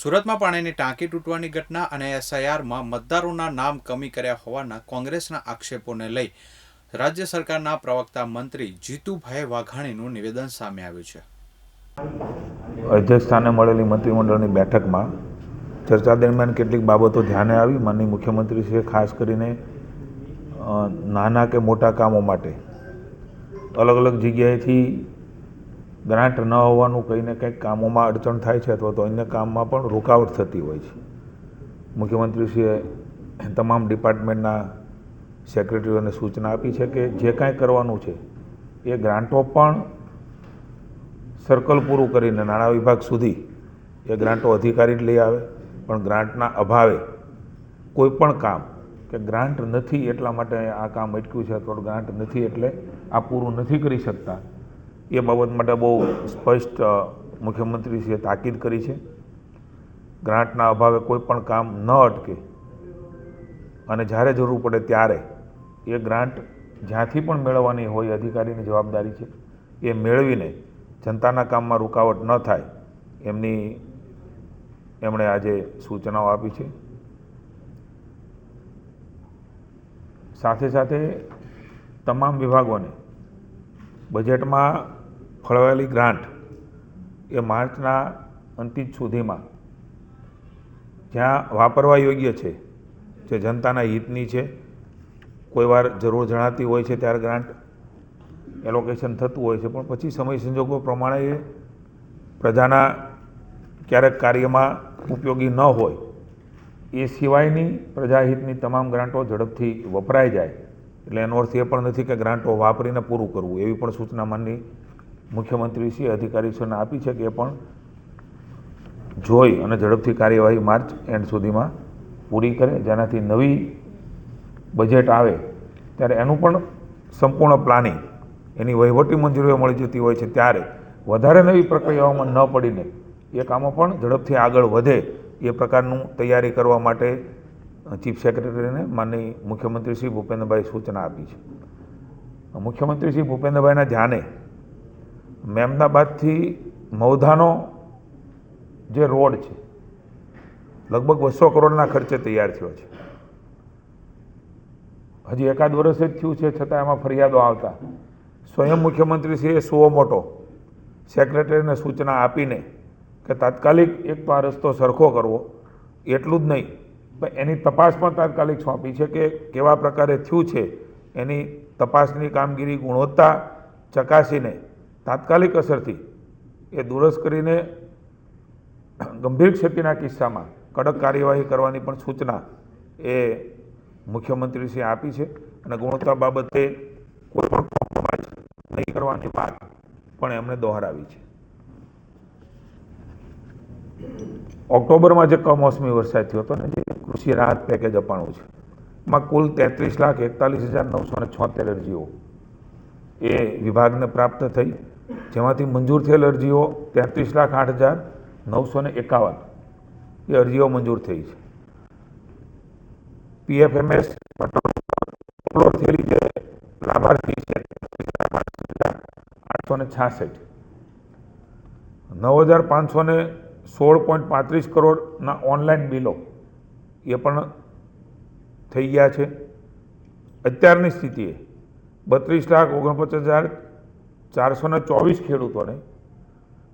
સુરતમાં પાણીની ટાંકી તૂટવાની ઘટના અને એસઆઈઆરમાં મતદારોના નામ કમી કર્યા હોવાના કોંગ્રેસના આક્ષેપોને લઈ રાજ્ય સરકારના પ્રવક્તા મંત્રી જીતુભાઈ વાઘાણીનું નિવેદન સામે આવ્યું છે. અધ્યક્ષ સ્થાને મળેલી મંત્રીમંડળની બેઠકમાં ચર્ચા દરમિયાન કેટલીક બાબતો ધ્યાને આવી. માનની મુખ્યમંત્રીશ્રીએ ખાસ કરીને નાના કે મોટા કામો માટે અલગ અલગ જગ્યાએથી ગ્રાન્ટ ન હોવાનું કહીને કંઈક કામોમાં અડચણ થાય છે અથવા તો અન્ય કામમાં પણ રોકાવટ થતી હોય છે. મુખ્યમંત્રીશ્રીએ તમામ ડિપાર્ટમેન્ટના સેક્રેટરીઓને સૂચના આપી છે કે જે કાંઈ કરવાનું છે એ ગ્રાન્ટો પણ સર્કલ પૂરું કરીને નાણાં વિભાગ સુધી એ ગ્રાન્ટો અધિકારી લઈ આવે, પણ ગ્રાન્ટના અભાવે કોઈ પણ કામ કે ગ્રાન્ટ નથી એટલા માટે આ કામ અટક્યું છે અથવા ગ્રાન્ટ નથી એટલે આ પૂરું નથી કરી શકતા એ બાબત માટે બહુ સ્પષ્ટ મુખ્યમંત્રીશ્રીએ તાકીદ કરી છે. ગ્રાન્ટના અભાવે કોઈ પણ કામ ન અટકે અને જ્યારે જરૂર પડે ત્યારે એ ગ્રાન્ટ જ્યાંથી પણ મેળવવાની હોય અધિકારીની જવાબદારી છે. એ મેળવીને જનતાના કામમાં રૂકાવટ ન થાય એમની એમણે આજે સૂચનાઓ આપી છે. સાથે સાથે તમામ વિભાગોને બજેટમાં ફળવાયેલી ગ્રાન્ટ એ માર્ચના અંતિમ સુધીમાં જ્યાં વાપરવા યોગ્ય છે, જે જનતાના હિતની છે, કોઈ વાર જરૂર જણાતી હોય છે ત્યારે ગ્રાન્ટ એલોકેશન થતું હોય છે, પણ પછી સમય સંજોગો પ્રમાણે એ પ્રજાના ક્યારેક કાર્યમાં ઉપયોગી ન હોય, એ સિવાયની પ્રજાહિતની તમામ ગ્રાન્ટો ઝડપથી વપરાઈ જાય. એટલે એનો અર્થ એ પણ નથી કે ગ્રાન્ટો વાપરીને પૂરું કરવું, એવી પણ સૂચના માનની મુખ્યમંત્રીશ્રી અધિકારીશ્રીને આપી છે કે પણ જોઈ અને ઝડપથી કાર્યવાહી માર્ચ એન્ડ સુધીમાં પૂરી કરે. જેનાથી નવી બજેટ આવે ત્યારે એનું પણ સંપૂર્ણ પ્લાનિંગ એની વહીવટી મંજૂરીઓ મળી જતી હોય છે ત્યારે વધારે નવી પ્રક્રિયાઓમાં ન પડીને એ કામો પણ ઝડપથી આગળ વધે એ પ્રકારનું તૈયારી કરવા માટે ચીફ સેક્રેટરીને માનની મુખ્યમંત્રી શ્રી ભૂપેન્દ્રભાઈ સૂચના આપી છે. મુખ્યમંત્રી શ્રી ભૂપેન્દ્રભાઈના ધ્યાને મેમદાબાદથી મૌધાનો જે રોડ છે, લગભગ બસો કરોડના ખર્ચે તૈયાર થયો છે. હજી એકાદ વર્ષ જ થયું છે, છતાં એમાં ફરિયાદો આવતા. સ્વયં મુખ્યમંત્રીશ્રીએ સુઓ મોટો સેક્રેટરીને સૂચના આપીને કે તાત્કાલિક એક તો આ રસ્તો સરખો કરવો, એટલું જ નહીં, પણ એની તપાસ પણ તાત્કાલિક સોંપી છે કે કેવા પ્રકારે થયું છે, એની તપાસની કામગીરી ગુણવત્તા ચકાસીને તાત્કાલિક અસરથી એ દુરસ્ત કરીને ગંભીર ક્ષતિના કિસ્સામાં કડક કાર્યવાહી કરવાની પણ સૂચના એ મુખ્યમંત્રીશ્રીએ આપી છે અને ગુણવત્તા બાબતે કોઈ પણ કોમ્પ્રોમાઇઝ નહીં કરવાની વાત પણ એમણે દોહરાવી છે. ઓક્ટોબરમાં જે કમોસમી વરસાદ થયો હતો ને જે કૃષિ રાહત પેકેજ અપાણું છે, એમાં કુલ તેત્રીસ લાખ એકતાલીસ હજાર નવસો ને છોતેર અરજીઓ એ વિભાગને પ્રાપ્ત થઈ. જેમાંથી મંજૂર થયેલ અરજીઓ તેત્રીસ લાખ આઠ હજાર નવસો ને એકાવન એ અરજીઓ મંજૂર થઈ છે. પીએફએમએસ અપલોડ થયેલી જે લાભાર્થી છે આઠસો ને છાસઠ. નવ હજાર પાંચસો ને સોળ પોઈન્ટ પાંત્રીસ કરોડના ઓનલાઈન બિલો એ પણ થઈ ગયા છે. અત્યારની સ્થિતિએ બત્રીસ લાખ ઓગણપચાસ હજાર ચારસો ચોવીસ ખેડૂતોને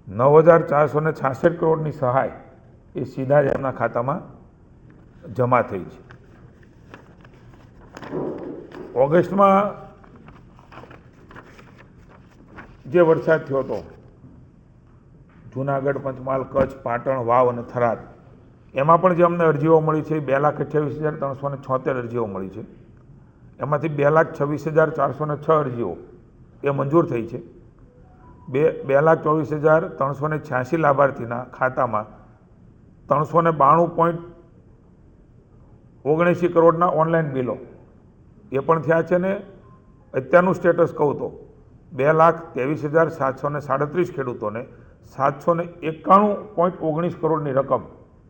નવ હજાર ચારસો ને છાસઠ કરોડની સહાય એ સીધા જ એમના ખાતામાં જમા થઈ છે. ઓગસ્ટમાં જે વરસાદ થયો હતો, જુનાગઢ, પંચમહાલ, કચ્છ, પાટણ, વાવ અને થરાદ, એમાં પણ જે અમને અરજીઓ મળી છે બે લાખ અઠ્યાવીસ હજાર ત્રણસો ને છોતેર અરજીઓ મળી છે. એમાંથી બે લાખ છવ્વીસ હજાર ચારસો ને છ અરજીઓ એ મંજૂર થઈ છે. બે બે લાખ ચોવીસ હજાર ત્રણસો ને છ્યાસી લાભાર્થીના ખાતામાં ત્રણસો ને બાણું પોઈન્ટ ઓગણએંસી કરોડના ઓનલાઈન બિલો. એ પણ થયા છે ને અત્યારનું સ્ટેટસ કહું તો બે લાખ ત્રેવીસ હજાર સાતસો ને સાડત્રીસ ખેડૂતોને સાતસો ને એકાણું પોઈન્ટ ઓગણીસ કરોડની રકમ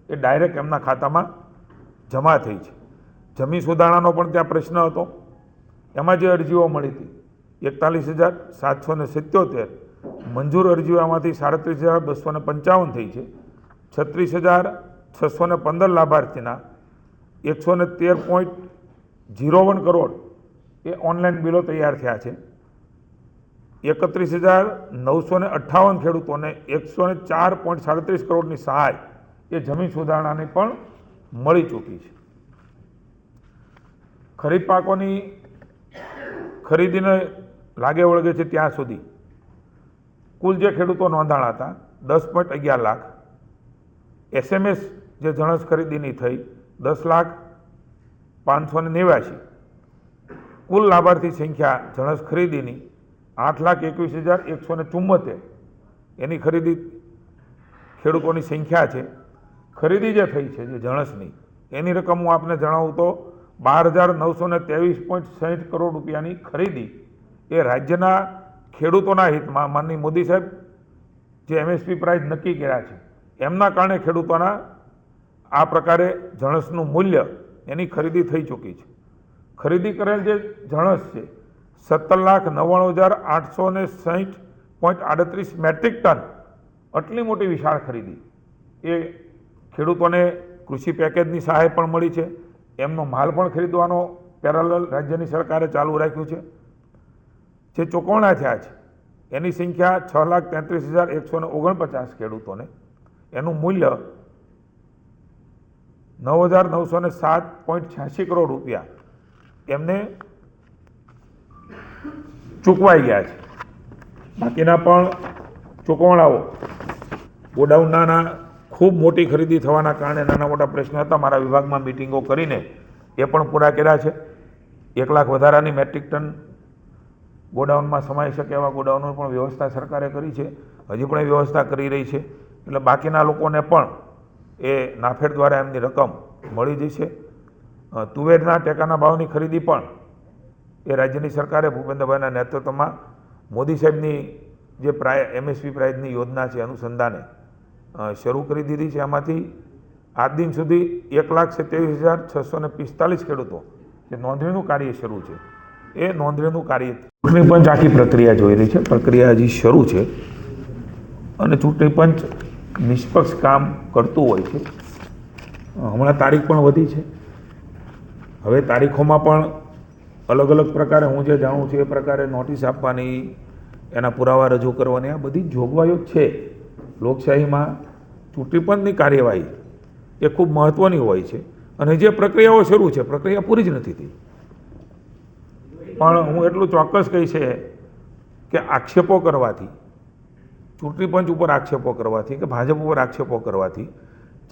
એ ડાયરેક્ટ એમના ખાતામાં જમા થઈ છે. જમીન સુધારણાનો પણ ત્યાં પ્રશ્ન હતો. એમાં જે અરજીઓ મળી હતી એકતાલીસ હજાર, સાતસો ને સિત્યોતેર. મંજૂર અરજીઓ એમાંથી સાડત્રીસ હજાર, બસો ને પંચાવન થઈ છે. છત્રીસ હજાર, છસો ને પંદર લાભાર્થીના એકસો ને તેર પોઈન્ટ ઝીરો વન કરોડ એ ઓનલાઈન બિલો તૈયાર થયા છે. એકત્રીસ હજાર, નવસો ને અઠ્ઠાવન ખેડૂતોને એકસો ને ચાર પોઈન્ટ સાડત્રીસ કરોડની સહાય એ જમીન સુધારણાની પણ મળી ચૂકી છે. ખરીફ પાકોની ખરીદીને લાગે વળગે છે ત્યાં સુધી. કુલ જે ખેડૂતો નોંધાણા હતા, દસ પોઈન્ટ અગિયાર લાખ. એસએમએસ જે જણસ ખરીદીની થઈ, દસ લાખ પાંચસો ને નેવ્યાસી કુલ લાભાર્થી સંખ્યા જણસ ખરીદીની આઠ લાખ એકવીસ હજાર એકસો ને ચુમ્મોતેર એની ખરીદી ખેડૂતોની સંખ્યા છે. ખરીદી જે થઈ છે, જે જણસની, એની રકમ હું આપને જણાવું તો બાર હજાર નવસો ને ત્રેવીસ પોઈન્ટ સાહીઠ કરોડ રૂપિયાની ખરીદી એ રાજ્યના ખેડૂતોના હિતમાં માનની મોદી સાહેબ જે એમએસપી પ્રાઇસ નક્કી કર્યા છે, એમના કારણે ખેડૂતોના આ પ્રકારે જણસનું મૂલ્ય એની ખરીદી થઈ ચૂકી છે. ખરીદી કરેલ જે જણસ છે, સત્તર લાખ નવ્વાણું હજાર આઠસો ને સાહીઠ પોઈન્ટ આડત્રીસ મેટ્રિક ટન આટલી મોટી વિશાળ ખરીદી. એ ખેડૂતોને કૃષિ પેકેજની સહાય પણ મળી છે. એમનો માલ પણ ખરીદવાનો પેરેલલ રાજ્યની સરકારે ચાલુ રાખ્યું છે. જે ચૂકવણા થયા છે, એની સંખ્યા છ લાખ તેત્રીસ હજાર એકસો ને ઓગણપચાસ ખેડૂતોને. એનું મૂલ્ય નવ હજાર નવસો ને સાત પોઈન્ટ છ્યાસી કરોડ રૂપિયા એમને ચૂકવાઈ ગયા છે. બાકીના પણ ચૂકવણાઓ ગોડાઉનના ખૂબ મોટી ખરીદી થવાના કારણે નાના મોટા પ્રશ્નો હતા. મારા વિભાગમાં મિટિંગો કરીને એ પણ પૂરા કર્યા છે. એક લાખ વધારાની મેટ્રિક ટન ગોડાઉનમાં સમાઈ શકે એવા ગોડાઉનની પણ વ્યવસ્થા સરકારે કરી છે. હજી પણ એ વ્યવસ્થા કરી રહી છે. એટલે બાકીના લોકોને પણ એ નાફેડ દ્વારા એમની રકમ મળી જશે. તુવેરના ટેકાના ભાવની ખરીદી પણ એ રાજ્યની સરકારે ભૂપેન્દ્રભાઈના નેતૃત્વમાં મોદી સાહેબની જે પ્રાય, એમએસપી પ્રાઇઝની યોજના છે અનુસંધાને શરૂ કરી દીધી છે. એમાંથી આજ દિન સુધી એક લાખ સત્યાવીસ હજાર છસો ને પિસ્તાલીસ ખેડૂતો જે નોંધણીનું કાર્ય શરૂ છે. એ નોંધણીનું કાર્ય ચૂંટણી પંચ આખી પ્રક્રિયા જોઈ રહી છે. પ્રક્રિયા હજી શરૂ છે. અને ચૂંટણી પંચ નિષ્પક્ષ કામ કરતું હોય છે. હમણાં તારીખ પણ વધી છે. હવે તારીખોમાં પણ અલગ અલગ પ્રકારે હું જે જાણું છું એ પ્રકારે નોટિસ આપવાની, એના પુરાવા રજૂ કરવાની, આ બધી જોગવાઈઓ છે. લોકશાહીમાં ચૂંટણી પંચની કાર્યવાહી એ ખૂબ મહત્ત્વની હોય છે. અને જે પ્રક્રિયાઓ શરૂ છે, પ્રક્રિયા પૂરી જ નથી થઈ. પણ હું એટલું ચોક્કસ કહી છે કે આક્ષેપો કરવાથી, ચૂંટણી પંચ ઉપર આક્ષેપો કરવાથી કે ભાજપ ઉપર આક્ષેપો કરવાથી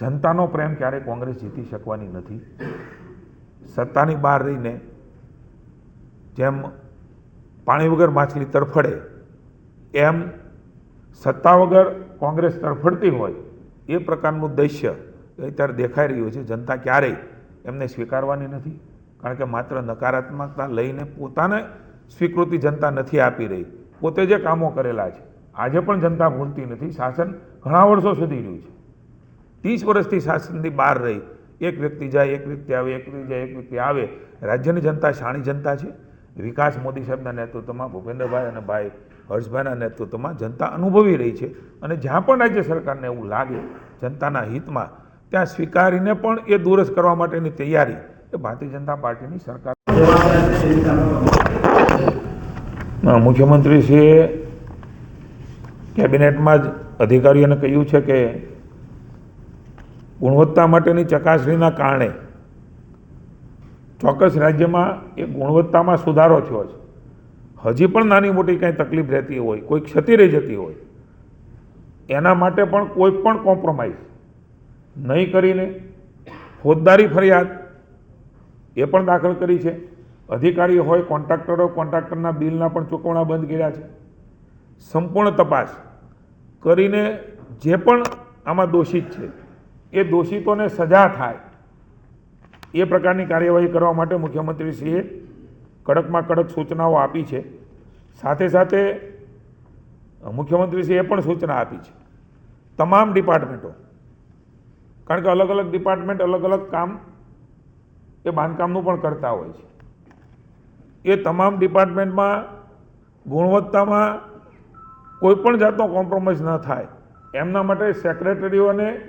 જનતાનો પ્રેમ ક્યારેય કોંગ્રેસ જીતી શકવાની નથી. સત્તાની બહાર રહીને જેમ પાણી વગર માછલી તરફડે, એમ સત્તા વગર કોંગ્રેસ તરફડતી હોય, એ પ્રકારનું દૃશ્ય અત્યારે દેખાઈ રહ્યું છે. જનતા ક્યારેય એમને સ્વીકારવાની નથી. કારણ કે માત્ર નકારાત્મકતા લઈને પોતાને સ્વીકૃતિ જનતા નથી આપી રહી. પોતે જે કામો કરેલા છે, આજે પણ જનતા ભૂલતી નથી. શાસન ઘણા વર્ષો સુધી રહ્યું છે. ત્રીસ વર્ષથી શાસનથી બહાર રહી. એક વ્યક્તિ જાય, એક વ્યક્તિ આવે, એક વ્યક્તિ જાય, એક વ્યક્તિ આવે. રાજ્યની જનતા શાણી જનતા છે. વિકાસ મોદી સાહેબના નેતૃત્વમાં, ભૂપેન્દ્રભાઈ અને ભાઈ હર્ષભાઈના નેતૃત્વમાં જનતા અનુભવી રહી છે. અને જ્યાં પણ રાજ્ય સરકારને એવું લાગે, જનતાના હિતમાં, ત્યાં સ્વીકારીને પણ એ દુરસ્ત કરવા માટેની તૈયારી એ ભારતીય જનતા પાર્ટીની સરકાર. મુખ્યમંત્રીશ્રીએ કેબિનેટમાં જ અધિકારીઓને કહ્યું છે કે ગુણવત્તા માટેની ચકાસણીના કારણે ચોક્કસ રાજ્યમાં એ ગુણવત્તામાં સુધારો થયો છે. હજી પણ નાની મોટી કાંઈ તકલીફ રહેતી હોય, કોઈ ક્ષતિ રહી જતી હોય, એના માટે પણ કોઈ પણ કોમ્પ્રોમાઇઝ નહીં કરીને ફોજદારી ફરિયાદ એ પણ દાખલ કરી છે. અધિકારી હોય, કોન્ટ્રાક્ટરો કોન્ટ્રાક્ટરના બિલના પણ ચૂકવણા બંધ કર્યા છે. સંપૂર્ણ તપાસ કરીને જે પણ આમાં દોષિત છે, એ દોષિતોને સજા થાય, એ પ્રકારની કાર્યવાહી કરવા માટે મુખ્યમંત્રીશ્રીએ કડકમાં કડક સૂચનાઓ આપી છે. સાથે સાથે મુખ્યમંત્રીશ્રીએ પણ સૂચના આપી છે. તમામ ડિપાર્ટમેન્ટો, કારણ કે અલગ અલગ ડિપાર્ટમેન્ટ અલગ અલગ કામ એ બાંધકામનું પણ કરતા હોય છે. એ તમામ ડિપાર્ટમેન્ટમાં, ગુણવત્તામાં કોઈ પણ જાતનો કોમ્પ્રોમાઇઝ ન થાય. એમના માટે સેક્રેટરીઓને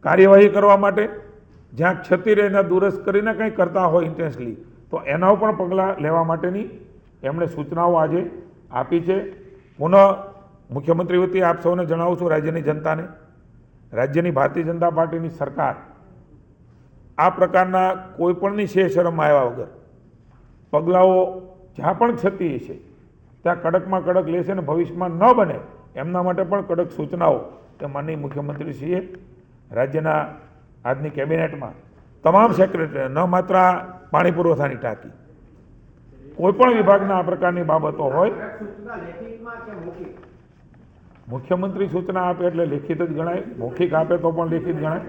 કાર્યવાહી કરવા માટે જ્યાં ક્ષતિ રહે દુરસ્ત કરીને કંઈ કરતા હોય ઇન્ટેન્સલી તો એના પણ પગલાં લેવા માટેની એમણે સૂચનાઓ આજે આપી છે. પુનઃ મુખ્યમંત્રી વતી આપ સૌને જણાવું છું, રાજ્યની જનતાને. રાજ્યની ભારતીય જનતા પાર્ટીની સરકાર આ પ્રકારના કોઈપણની શે શરમ આવ્યા વગર, પગલાઓ જ્યાં પણ થતી છે, ત્યાં કડકમાં કડક લેશે અને ભવિષ્યમાં ન બને, એમના માટે પણ કડક સૂચનાઓ તે માનનીય મુખ્યમંત્રીશ્રીએ રાજ્યના આજની કેબિનેટમાં તમામ સેક્રેટરી ન માત્ર પાણી પુરવઠાની ટાંકી કોઈપણ વિભાગના આ પ્રકારની બાબતો હોય કે મુખ્યમંત્રી સૂચના આપે એટલે લેખિત જ ગણાય, મૌખિક આપે તો પણ લેખિત ગણાય.